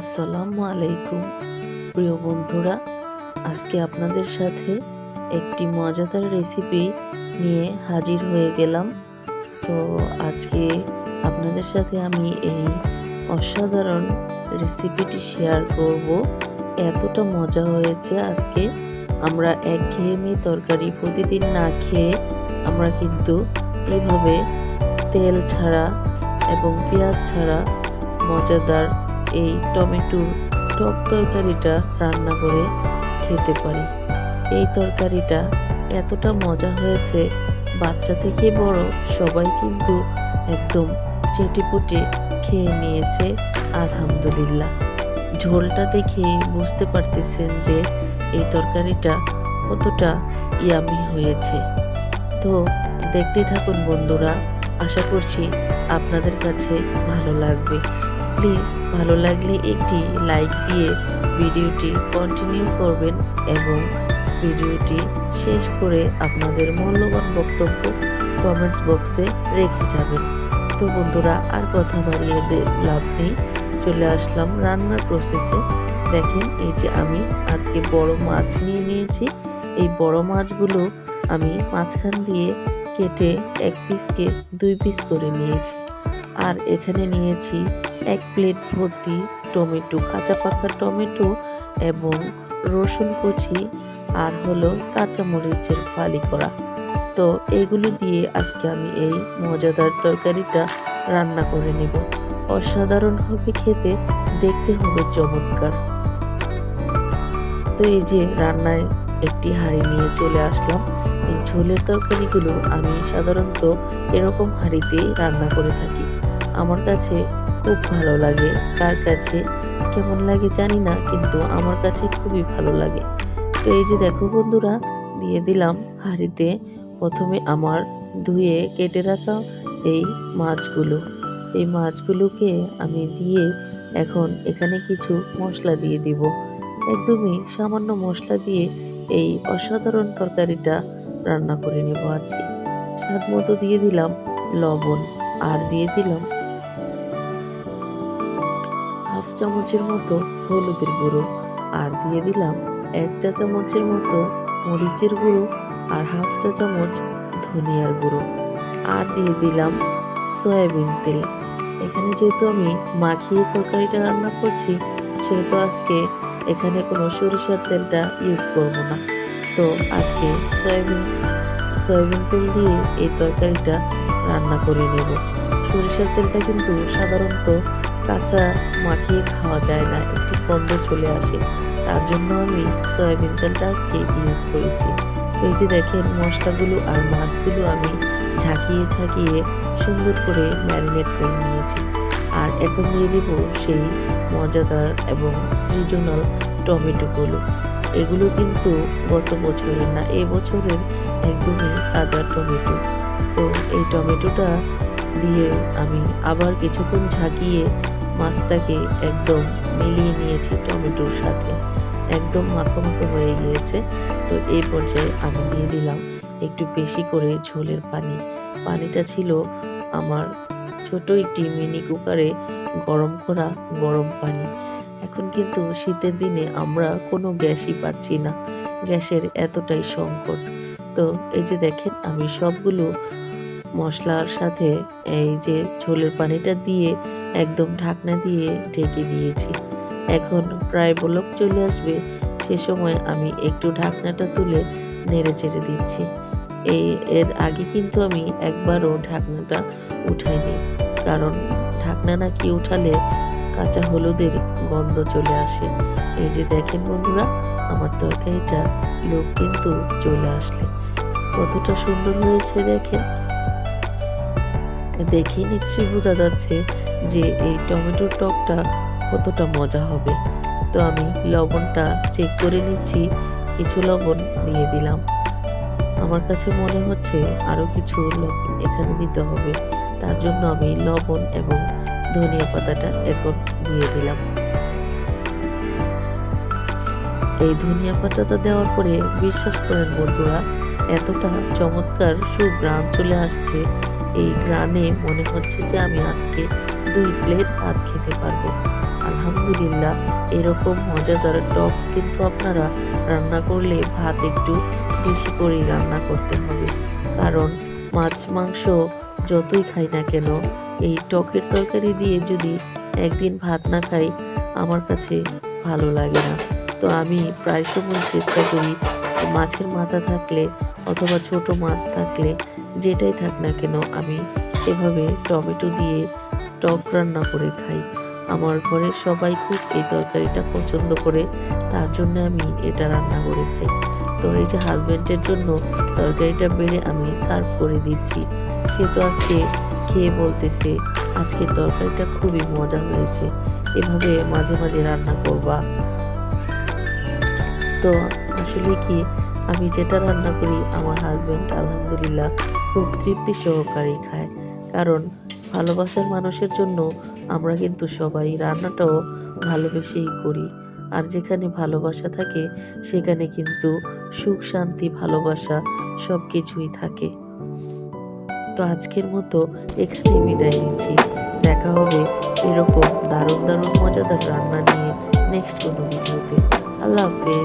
আসসালামু আলাইকুম। প্রিয় বন্ধুরা, আজকে আপনাদের সাথে একটি মজাদার রেসিপি নিয়ে হাজির হয়ে গেলাম। তো আজকে আপনাদের সাথে আমি এই অসাধারণ রেসিপিটি শেয়ার করব। এতটা মজা হয়েছে আজকে। আমরা একঘেয়েমি তরকারি প্রতিদিন না খেয়ে আমরা কিন্তু এভাবে তেল ছাড়া এবং পেঁয়াজ ছাড়া মজাদার এই টমেটোর টক তরকারিটা রান্না করে খেতে পারি। এই তরকারিটা এতটা মজা হয়েছে, বাচ্চা থেকে বড় সবাই কিন্তু একদম চেটিপুটে খেয়ে নিয়েছে, আলহামদুলিল্লাহ। ঝোলটা দেখে বুঝতে পারতেছেন যে এই তরকারিটা কতটা ইয়ামি হয়েছে। তো দেখতে থাকুন বন্ধুরা, আশা করছি আপনাদের কাছে ভালো লাগবে। প্লিজ ভালো লাগলে একটি লাইক দিয়ে ভিডিওটি কন্টিনিউ করবেন এবং ভিডিওটি শেষ করে আপনাদের মূল্যবান বক্তব্য কমেন্টস বক্সে রেখে যাবেন। তো বন্ধুরা, আর কথা বাড়িয়ে লাভ নেই। চলে আসলাম রান্নার প্রসেসে দেখেন, এই যে আমি আজকে বড় মাছ নিয়ে নিয়েছি। এই বড় মাছগুলো আমি মাঝখান দিয়ে কেটে এক পিসকে দুই পিস করে নিয়েছি। আর এখানে নিয়েছি এক প্লেট ভর্তি টমেটো, কাঁচা পাকা টমেটো এবং রসুন কুচি আর হলো কাঁচামরিচের ফালি করা। তো এইগুলো দিয়ে আজকে আমি এই মজাদার তরকারিটা রান্না করে নেব। অসাধারণ হবে খেতে, দেখতে হবে চমৎকার। তো এই যে রান্নায় একটি হাঁড়ি নিয়ে চলে আসলাম। এই ঝোলের তরকারিগুলো আমি সাধারণত এরকম হাঁড়িতেই রান্না করে থাকি। আমার কাছে খুব ভালো লাগে। কার কাছে কেমন লাগে জানি না, কিন্তু আমার কাছে খুবই ভালো লাগে। তো এই যে দেখো বন্ধুরা, দিয়ে দিলাম হাঁড়িতে প্রথমে আমার ধুয়ে কেটে রাখা এই মাছগুলো। এই মাছগুলোকে আমি দিয়ে এখন এখানে কিছু মশলা দিয়ে দিব। একদমই সামান্য মশলা দিয়ে এই অসাধারণ তরকারিটা রান্না করে নেব আজকে। স্বাদ মতো দিয়ে দিলাম লবণ আর দিয়ে দিলাম চামচের মতো হলুদের গুঁড়ো আর দিয়ে দিলাম এক চা চামচের মতো মরিচের গুঁড়ো আর হাফ চা চামচ ধনিয়ার গুঁড়ো। আর দিয়ে দিলাম সয়াবিন তেল। এখানে যেহেতু আমি মাখিয়ে তরকারিটা রান্না করছি, সেহেতু আজকে এখানে কোনো সরিষার তেলটা ইউজ করব না। তো আজকে সয়াবিন সয়াবিন তেল দিয়ে এই তরকারিটা রান্না করে নেব। সরিষার তেলটা কিন্তু সাধারণত কাঁচা মাখিয়ে খাওয়া যায় না, একটি গন্ধ চলে আসে। তার জন্য আমি সয়াবিন তেলটা আজকে ইউজ করেছি। এই যে দেখেন, মশলাগুলো আর মাছগুলো আমি ঝাঁকিয়ে ঝাঁকিয়ে সুন্দর করে ম্যারিনেট করে নিয়েছি। আর এখন দিয়ে দেব সেই মজাদার এবং সৃজনাল টমেটোগুলো। এগুলো কিন্তু গত বছরের না এই বছরের একদমই তাজা টমেটো। তো এই টমেটোটা দিয়ে আমি আবার কিছুক্ষণ ঝাঁকিয়ে মাছটাকে একদম মিলিয়ে নিয়েছি টমেটোর সাথে। একদম মাখো মাখো হয়ে গিয়েছে। তো এই পর্যায়ে আমি দিয়ে দিলাম একটু বেশি করে ঝোলের পানি। পানিটা ছিল আমার ছোট একটি মিনি কুকারে গরম করা গরম পানি। এখন কিন্তু শীতের দিনে আমরা কোনো গ্যাসই পাচ্ছি না। গ্যাসের এতটাই সংকট। তো এই যে দেখেন, আমি সবগুলো মশলার সাথে এই যে ঝোলের পানিটা দিয়ে একদম ঢাকনা দিয়ে ঢেকে দিয়েছি। এখন প্রায় বলক চলে আসবে, সে সময় আমি একটু ঢাকনাটা তুলে নেড়ে চেড়ে দিচ্ছি। এই এর আগে কিন্তু আমি একবারও ঢাকনাটা উঠাইনি, কারণ ঢাকনা নাকি উঠালে কাঁচা হলুদের গন্ধ চলে আসে। এই যে দেখেন বন্ধুরা, আমার তরকারিটা লোক কিন্তু চলে আসলে। কতটা সুন্দর হয়েছে দেখেন। দেখে নিশ্চয়ই বোঝা যাচ্ছে যে এই টমেটোর টকটা কতটা মজা হবে। তো আমি লবণটা চেক করে নিচ্ছি, কিছু লবণ দিয়ে দিলাম। আমার কাছে মনে হচ্ছে আরও কিছু লবণ এখানে দিতে হবে। তার জন্য আমি লবণ এবং ধনিয়া পাতাটা এখন দিয়ে দিলাম। এই ধনিয়া পাতাটা দেওয়ার পরে বিশ্বাস করেন বন্ধুরা, এতটা চমৎকার সুগ্রাম চলে আসছে এই গ্রানে মনে হচ্ছে যে আমি আজকে দুই প্লেট ভাত খেতে পারব। আলহামদুলিল্লাহ, এরকম মজাদার টক কিন্তু আপনারা রান্না করলে ভাত একটু বেশি করেই রান্না করতে হবে। কারণ মাছ, মাংস যতই খাই না কেন, এই টকের তরকারি দিয়ে যদি একদিন ভাত না খাই, আমার কাছে ভালো লাগে না। তো আমি প্রায় সময় চেষ্টা করি মাছের মাথা থাকলে অথবা ছোট মাছ থাকলে যেটাই থাক না কেন, আমি এভাবে টমেটো দিয়ে টক রান্না করে খাই। আমার ঘরের সবাই খুব এই তরকারিটা পছন্দ করে, তার জন্য আমি এটা রান্না করে খাই। তো এই যে হাজবেন্ডের জন্য তরকারিটা বেড়ে আমি সার্ভ করে দিচ্ছি। সে তো আজকে খেয়ে বলতেছে আজকের তরকারিটা খুবই মজা হয়েছে, এভাবে মাঝে মাঝে রান্না করবা। তো আসলে কি, আমি যেটা রান্না করি, আমার হাজবেন্ড আলহামদুলিল্লাহ খুব তৃপ্তি সহকারেই খায়। কারণ ভালোবাসার মানুষের জন্য আমরা কিন্তু সবাই রান্নাটাও ভালোবেসেই করি। আর যেখানে ভালোবাসা থাকে, সেখানে কিন্তু সুখ, শান্তি, ভালোবাসা সব কিছুই থাকে। তো আজকের মতো এখানেই বিদায় নিচ্ছি। দেখা হবে এরকম দারুণ দারুণ মজাদার রান্না নিয়ে নেক্সট কোনো ভিডিওতে। আল্লাহ হাফেজ।